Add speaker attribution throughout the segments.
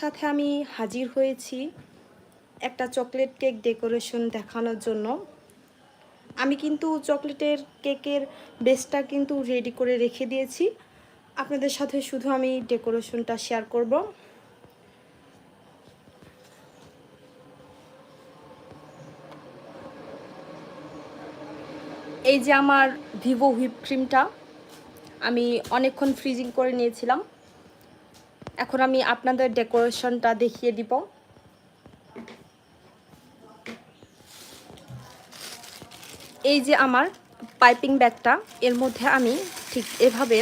Speaker 1: সাথে আমি হাজির হয়েছি একটা চকলেট কেক ডেকোরেশন দেখানোর জন্য। আমি কিন্তু চকলেটের কেকের বেসটা কিন্তু রেডি করে রেখে দিয়েছি। আপনাদের সাথে শুধু আমি ডেকোরেশনটা শেয়ার করব। এই যে আমার ভিভো হুইপ ক্রিমটা, আমি অনেকক্ষণ ফ্রিজিং করে নিয়েছিলাম। এখন আমি আপনাদের ডেকোরেশনটা দেখিয়ে দিব। এই যে আমার পাইপিং ব্যাগটা, এর মধ্যে আমি ঠিক এভাবে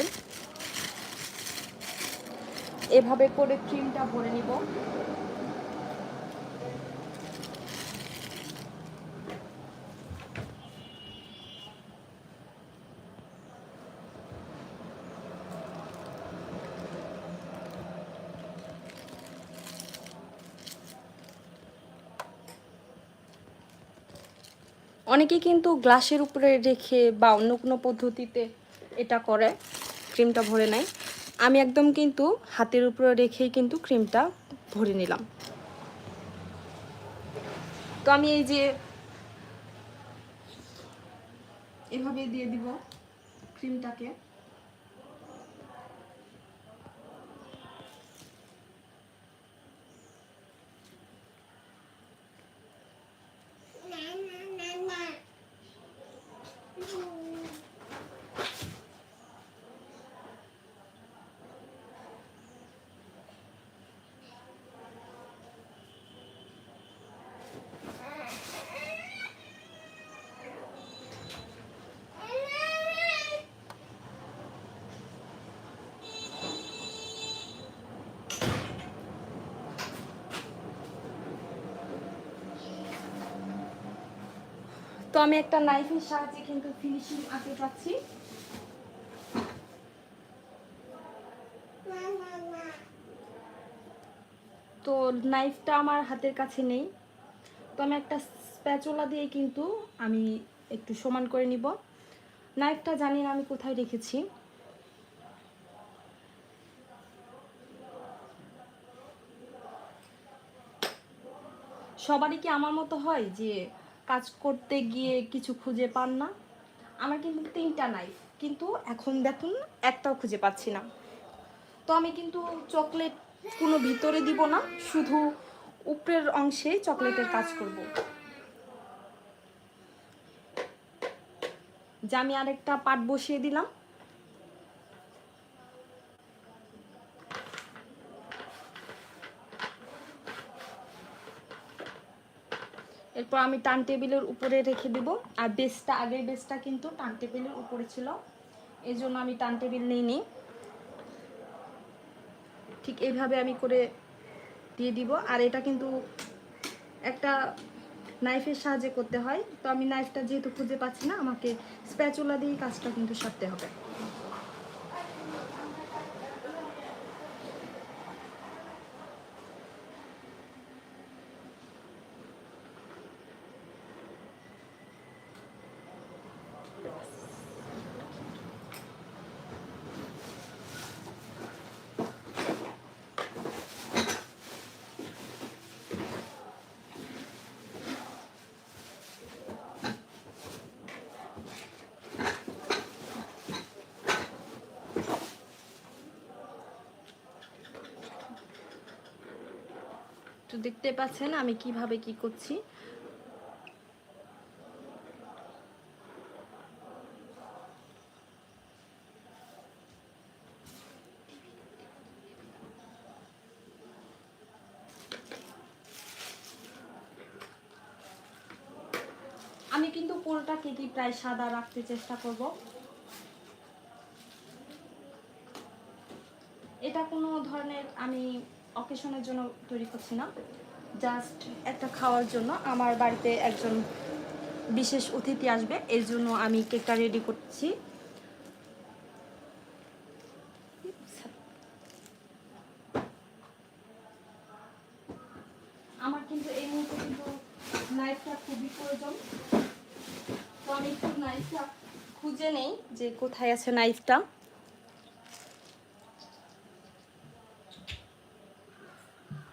Speaker 1: এভাবে করে ক্রিমটা ভরে নিব। অনেকে কিন্তু গ্লাসের উপরে রেখে বা অন্য কোনো পদ্ধতিতে এটা করে, ক্রিমটা ভরে নেয়। আমি একদম কিন্তু হাতের উপরে রেখেই কিন্তু ক্রিমটা ভরে নিলাম। তো আমি এই যে এভাবে দিয়ে দিব ক্রিমটাকে। তো আমি একটা নাইফের সাহায্যে কিন্তু ফিনিশিং আঁকে পাচ্ছি তো নাইফটা আমার হাতের কাছে নেই। তো আমি একটা স্প্যাচোলা দিয়ে কিন্তু আমি একটু সমান করে নিব। নাইফটা জানি না আমি কোথায় রেখেছি। সবারই কি আমার মতো হয় যে কাজ করতে গিয়ে কিছু খুঁজে পান না। আমার কিন্তু তিনটা নাই কিন্তু এখন দেখুন একটাও খুঁজে পাচ্ছি না। তো আমি কিন্তু চকলেট কোনো ভিতরে দিব না, শুধু উপরের অংশে চকলেটের কাজ করব। যে আমি আরেকটা পাট বসিয়ে দিলাম। এরপর আমি টান টেবিলের উপরে রেখে দেব। আর বেসটা, আগের বেসটা কিন্তু টান টেবিলের উপরে ছিল। এই জন্য আমি টান টেবিল নিইনি। ঠিক এইভাবে আমি করে দিয়ে দিব। আর এটা কিন্তু একটা নাইফের সাহায্যে করতে হয়। তো আমি নাইফটা যেহেতু খুঁজে পাচ্ছি না, আমাকে স্প্যাচুলা দিয়েই কাজটা কিন্তু সারতে হবে। তো দেখতে পাচ্ছেন আমি কীভাবে কি করছি। আমি কিন্তু পুরোটা কেকই প্রায় সাদা রাখতে চেষ্টা করব। এটা কোনো ধরনের আমি অকেশনের জন্য তৈরি করছি না। জাস্ট একটা খাওয়ার জন্য আমার বাড়িতে একজন বিশেষ অতিথি আসবে, এর জন্য আমি কেকটা রেডি করছি। আমার কিন্তু এই মুহূর্তে কিন্তু নাইফটা খুবই প্রয়োজন। তো আমি একটু নাইফটা খুঁজে নেই যে কোথায় আছে নাইফটা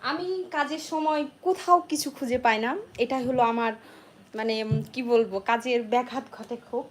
Speaker 1: আমি কাজের সময় কোথাও কিছু খুঁজে পাই না। এটা হলো আমার মানে কি বলব, কাজের ব্যাঘাত ঘটে খুব।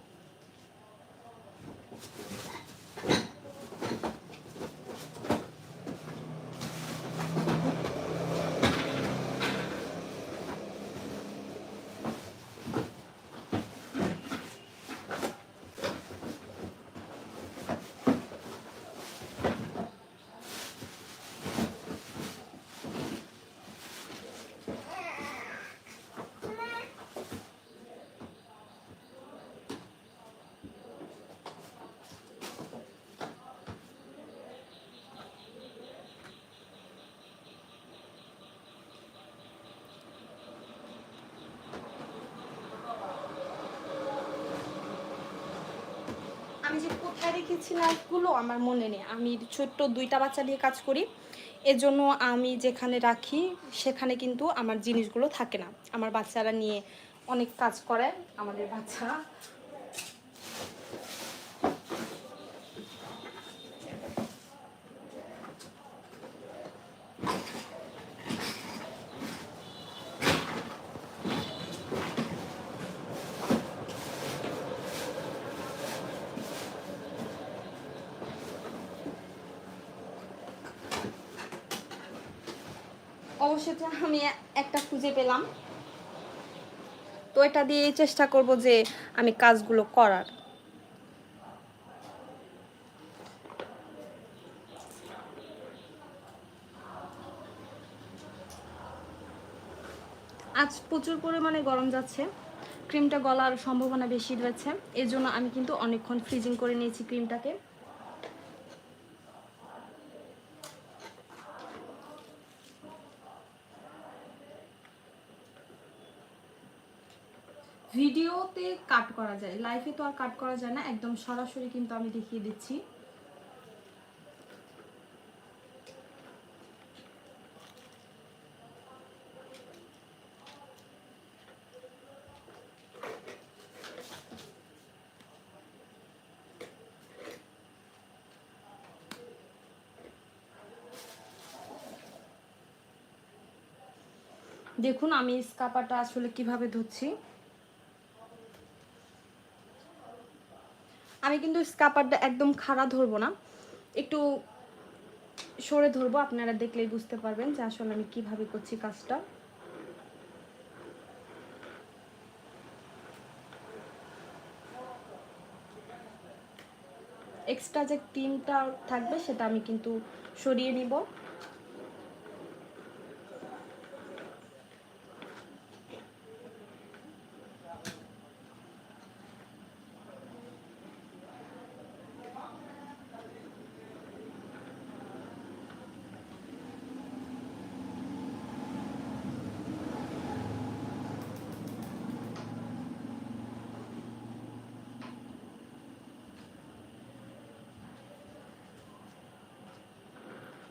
Speaker 1: আমি যে কোথায় রেখেছি নাইফগুলো আমার মনে নেই। আমি ছোট্ট দুইটা বাচ্চা নিয়ে কাজ করি। এজন্য আমি যেখানে রাখি, সেখানে কিন্তু আমার জিনিসগুলো থাকে না। আমার বাচ্চারা নিয়ে অনেক কাজ করে, আমাদের বাচ্চা অবশেষে আমি একটা খুঁজে পেলাম। তো এটা দিয়ে চেষ্টা করব যে আমি কাজগুলো করার। আজ প্রচুর পরিমাণে গরম যাচ্ছে। ক্রিমটা গলার সম্ভাবনা বেশি রয়েছে। এর জন্য আমি কিন্তু অনেকক্ষণ ফ্রিজিং করে নিয়েছি ক্রিমটাকে। ভিডিওতে কাট করা যায় লাইভে তো আর কাট করা যায় না, একদম সরাসরি কিন্তু আমি দেখিয়ে দিচ্ছি। দেখুন, আমি স্কাপাটা আসলে কীভাবে ধুচ্ছি। আমি কিন্তু স্কাপারটা একদম খাড়া ধরবো না। একটু সরে ধরবো, আপনারা দেখলেই বুঝতে পারবেন যে আসলে আমি কীভাবে করছি কাজটা। এক্সট্রা যে ক্রিমটা থাকবে, সেটা আমি কিন্তু সরিয়ে নিব।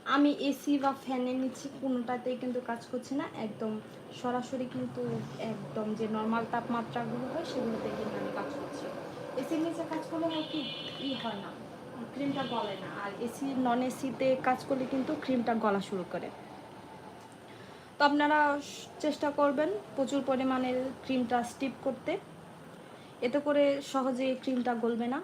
Speaker 1: আমি এসি বা ফ্যানের নিচে কোনোটাতেই কিন্তু কাজ করছি না। একদম সরাসরি কিন্তু একদম যে নর্মাল তাপমাত্রাগুলো হয়, সেগুলোতে কিন্তু আমি কাজ করছি। এসির নিচে কাজ করলে হয় কি ই হয় না ক্রিমটা গলে না। আর এসি নন এসিতে কাজ করলে কিন্তু ক্রিমটা গলা শুরু করে। তো আপনারা চেষ্টা করবেন প্রচুর পরিমাণে ক্রিমটা স্টিপ করতে। এতে করে সহজে ক্রিমটা গলবে না।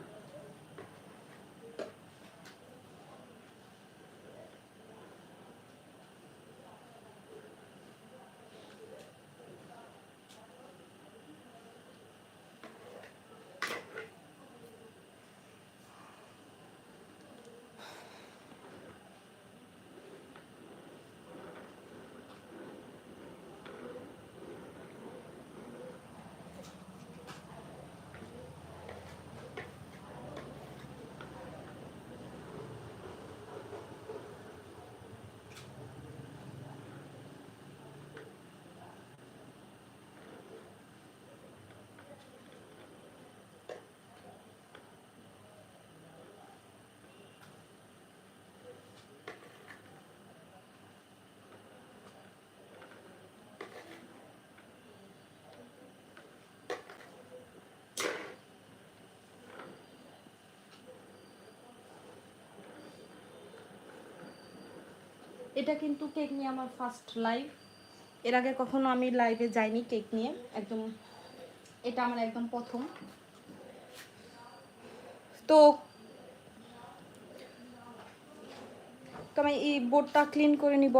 Speaker 1: এটা কিন্তু কেক নিয়ে আমার ফার্স্ট লাইভ এর আগে কখনো আমি লাইভে যাইনি কেক নিয়ে। একদম এটা আমার একদম প্রথম। তো তো আমি এই বোর্ডটা ক্লিন করে নিব।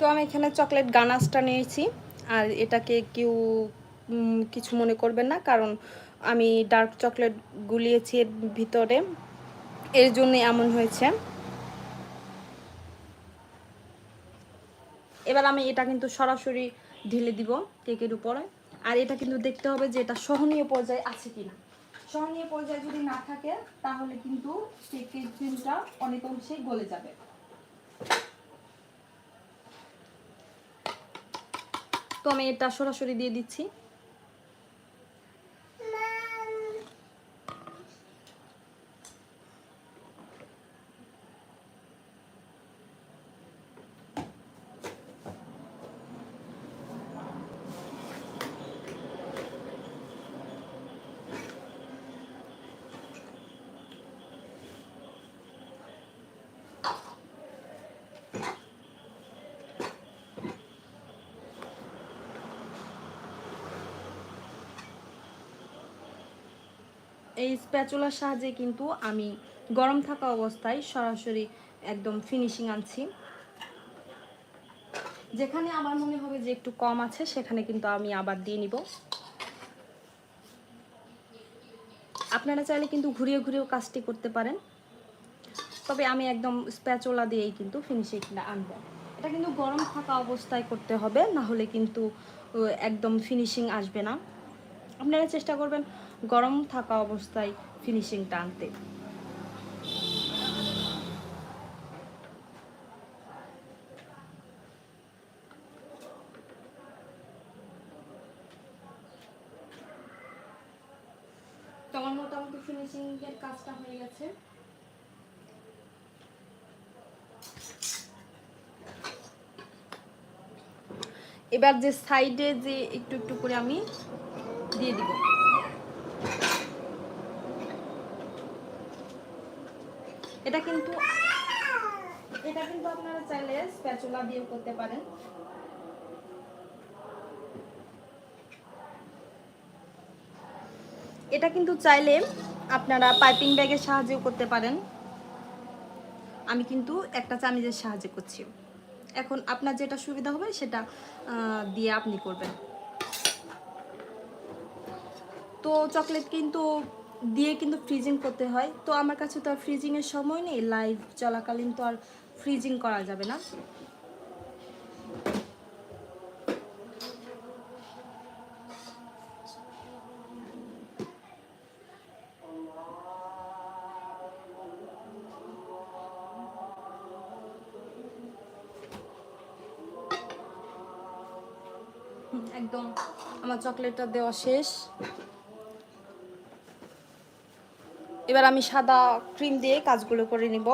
Speaker 1: তো আমি এখানে চকলেট গানাসটা নিয়েছি। আর এটাকে কেউ কিছু মনে করবেন না, কারণ আমি ডার্ক চকলেট গুলিয়েছি এর ভিতরে। এর জন্য এমন হয়েছে। এবার আমি এটা কিন্তু সরাসরি ঢেলে দিব কেকের উপরে। আর এটা কিন্তু দেখতে হবে যে এটা সহনীয় পর্যায়ে আছে কিনা। সহনীয় পর্যায়ে যদি না থাকে, তাহলে কিন্তু কেকের ক্রিমটা অনেক অংশেই গলে যাবে। তো আমি এটা সরাসরি দিয়ে দিচ্ছি। এই স্প্যাচুলার সাহায্যে কিন্তু আমি গরম থাকা অবস্থায় সরাসরি একদম ফিনিশিং আনছি। যেখানে আমার মনে হবে যে একটু কম আছে, সেখানে কিন্তু আমি আবার দিয়ে নিব। আপনারা চাইলে কিন্তু ঘুরিয়ে ঘুরিয়েও কাজটি করতে পারেন। তবে আমি একদম স্প্যাচোলা দিয়েই কিন্তু ফিনিশিংটা আনব। এটা কিন্তু গরম থাকা অবস্থায় করতে হবে, না হলে কিন্তু একদম ফিনিশিং আসবে না। আপনারা চেষ্টা করবেন গরম থাকা অবস্থায় ফিনিশিংটা আনতে তো আমার মোটামুটি ফিনিশিং এর কাজটা হয়ে গেছে? এবার যে সাইডে যে একটু একটু করে আমি দিয়ে দিব। এটা কিন্তু এটা কিন্তু আপনারা চাইলে স্প্যাচুলা দিয়েও করতে পারেন। এটা কিন্তু চাইলে আপনারা পাইপিং ব্যাগের সাহায্যেও করতে পারেন। আমি কিন্তু একটা চামিজের সাহায্যে করছি। এখন আপনার যেটা সুবিধা হবে সেটা দিয়ে আপনি করবেন। তো চকলেট কিন্তু দিয়ে কিন্তু ফ্রিজিং করতে হয়। তো আমার কাছে তো আর ফ্রিজিংয়ের সময় নেই লাইভ চলাকালীন তো আর ফ্রিজিং করা যাবে না। একদম, আমার চকলেটটা দেওয়া শেষ। এবার আমি সাদা ক্রিম দিয়ে কাজগুলো করে নিব।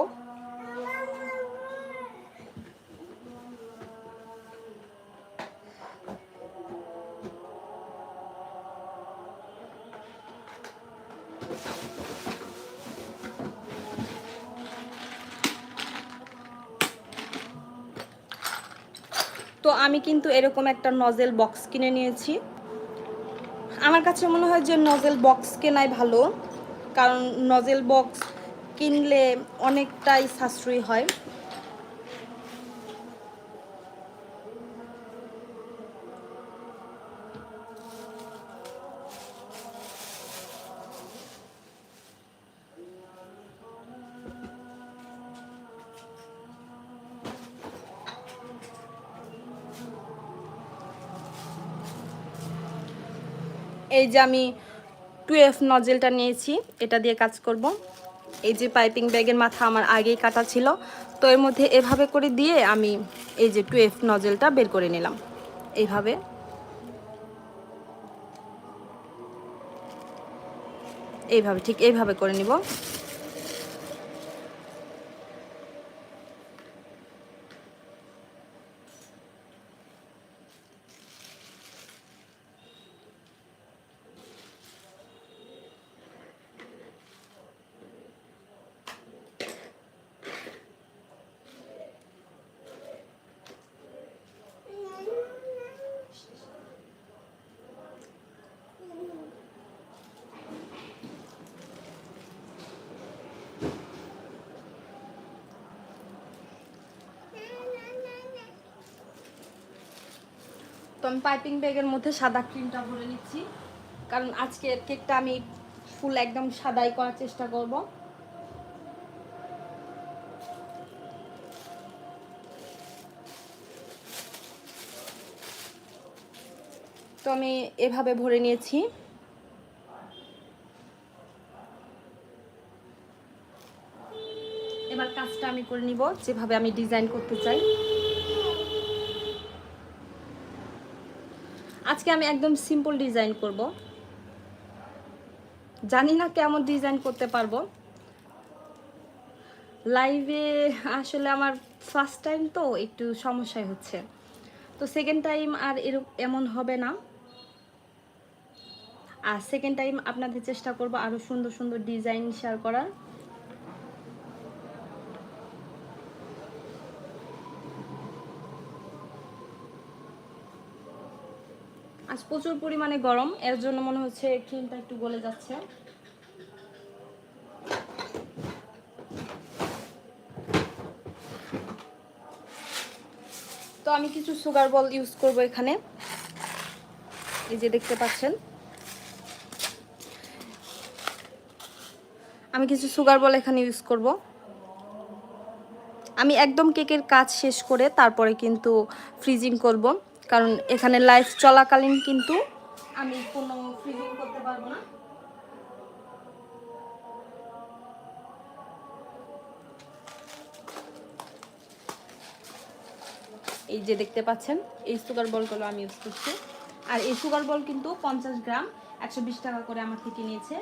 Speaker 1: তো আমি কিন্তু এরকম একটা নজেল বক্স কিনে নিয়েছি। আমার কাছে মনে হয় যে নজেল বক্স কেনাই ভালো। কারণ নজেল বক্স কিনলে অনেকটাই সাশ্রয়ী হয়। এই যে আমি টুয়েলভ নজেলটা নিয়েছি, এটা দিয়ে কাজ করব। এই যে পাইপিং ব্যাগের মাথা আমার আগেই কাটা ছিল, তো এর মধ্যে এভাবে করে দিয়ে আমি এই যে টুয়েলভ নজেলটা বের করে নিলাম। এইভাবে। এইভাবে, ঠিক এইভাবে করে নিব। আমি পাইপিং ব্যাগের মধ্যে সাদা ক্রিমটা ভরে নিচ্ছি। কারণ আজকে কেকটা আমি ফুল একদম সাদাই করার চেষ্টা করব। তো আমি এভাবে ভরে নিয়েছি। এবার কাজটা আমি করে নিব, যেভাবে আমি ডিজাইন করতে চাই। আজকে আমি একদম সিম্পল ডিজাইন করব। জানি না কেমন ডিজাইন করতে পারব। লাইভে আসলে আমার ফার্স্ট টাইম তো একটু সমস্যাই হচ্ছে। তো সেকেন্ড টাইম আর এরকম এমন হবে না। আর সেকেন্ড টাইম আপনাদের চেষ্টা করব আরও সুন্দর সুন্দর ডিজাইন শেয়ার করার। আজ প্রচুর পরিমাণে গরম, এর জন্য মনে হচ্ছে ক্রিমটা একটু গলে যাচ্ছে। তো আমি কিছু সুগার বল ইউজ করব এখানে। এই যে দেখতে পাচ্ছেন। আমি কিছু সুগার বল এখানে ইউজ করব। আমি একদম কেকের কাজ শেষ করে তারপরে কিন্তু ফ্রিজিং করব। কারণ এখানে লাইফ চলাকালীন কিন্তু আমি কোনো ফ্রিজিং করতে পারব না। এই যে দেখতে পাচ্ছেন, এই সুগার বলগুলো আমি ইউজ করছি। আর এই সুগার বল কিন্তু পঞ্চাশ গ্রাম, একশো বিশ টাকা করে আমার থেকে নিয়েছে।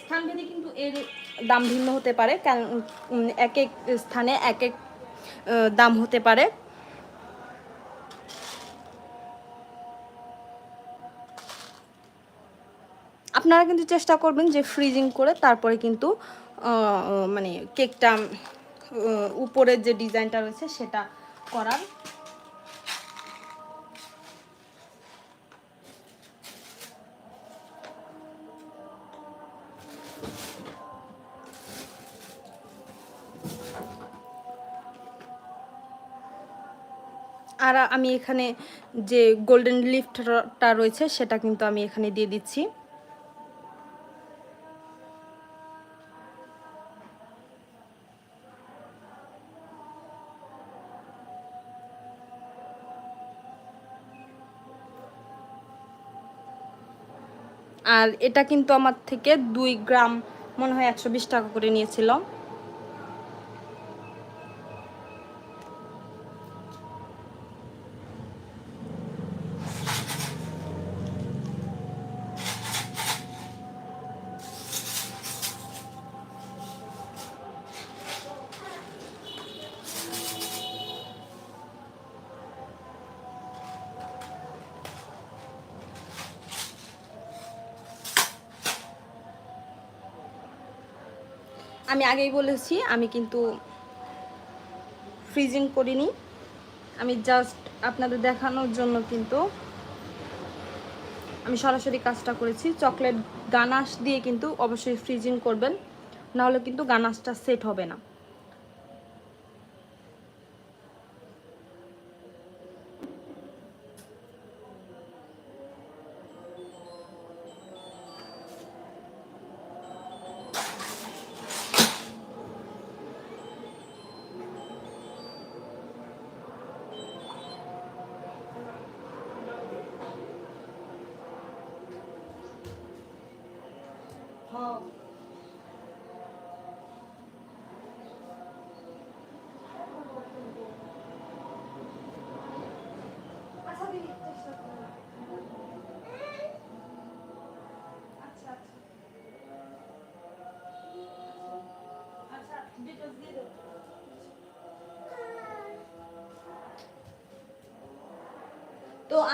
Speaker 1: স্থানভেদে কিন্তু এর দাম ভিন্ন হতে পারে এক এক স্থানে এক এক দাম হতে পারে। আপনারা কিন্তু চেষ্টা করবেন যে ফ্রিজিং করে তারপরে কিন্তু মানে কেকটা উপরের যে ডিজাইনটা রয়েছে সেটা করার। আর আমি এখানে যে গোল্ডেন লিফটটা রয়েছে সেটা কিন্তু আমি এখানে দিয়ে দিচ্ছি। আর এটা কিন্তু আমার থেকে দুই গ্রাম মনে হয় একশো বিশ টাকা করে নিয়েছিল। আমি আগেই বলেছি, আমি কিন্তু ফ্রিজিং করিনি। আমি জাস্ট আপনাদের দেখানোর জন্য কিন্তু আমি সরাসরি কাজটা করেছি। চকলেট গানাশ দিয়ে কিন্তু অবশ্যই ফ্রিজিং করবেন, নাহলে কিন্তু গানাশটা সেট হবে না।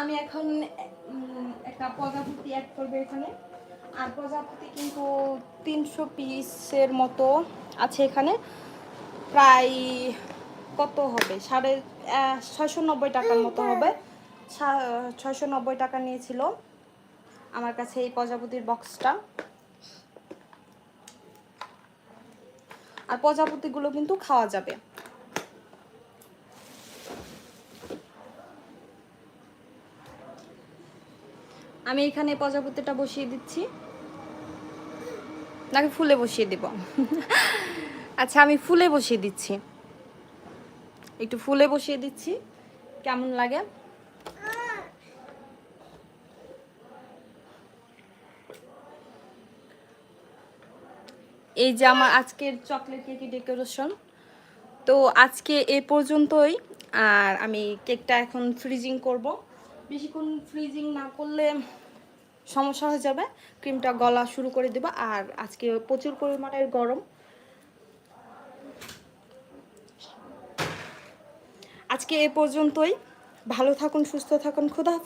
Speaker 1: আমি এখন একটা প্রজাপতি অ্যাড করব এখানে। আর প্রজাপতি কিন্তু তিনশো পিসের মতো আছে এখানে। প্রায় কত হবে? সাড়ে ছয়শো নব্বই টাকার মতো হবে। ছয়শো নব্বই টাকা নিয়েছিল আমার কাছে এই প্রজাপতির বক্সটা আর প্রজাপতিগুলো কিন্তু খাওয়া যাবে। আমি এখানে প্রজাপতিটা বসিয়ে দিচ্ছি। নাকি ফুলে বসিয়ে দেব? আচ্ছা আমি ফুলে বসিয়ে দিচ্ছি। একটু ফুলে বসিয়ে দিচ্ছি। কেমন লাগে? এই যে আমার আজকের চকলেট কেকের ডেকোরেশন। তো আজকে এ পর্যন্তই। আর আমি কেকটা এখন ফ্রিজিং করব। বেশিক্ষণ ফ্রিজিং না করলে সমস্যা হয়ে যাবে। ক্রিমটা গলা শুরু করে দেবো। আর আজকে প্রচুর পরিমাণের গরম। আজকে এ পর্যন্তই। ভালো থাকুন, সুস্থ থাকুন। খুদা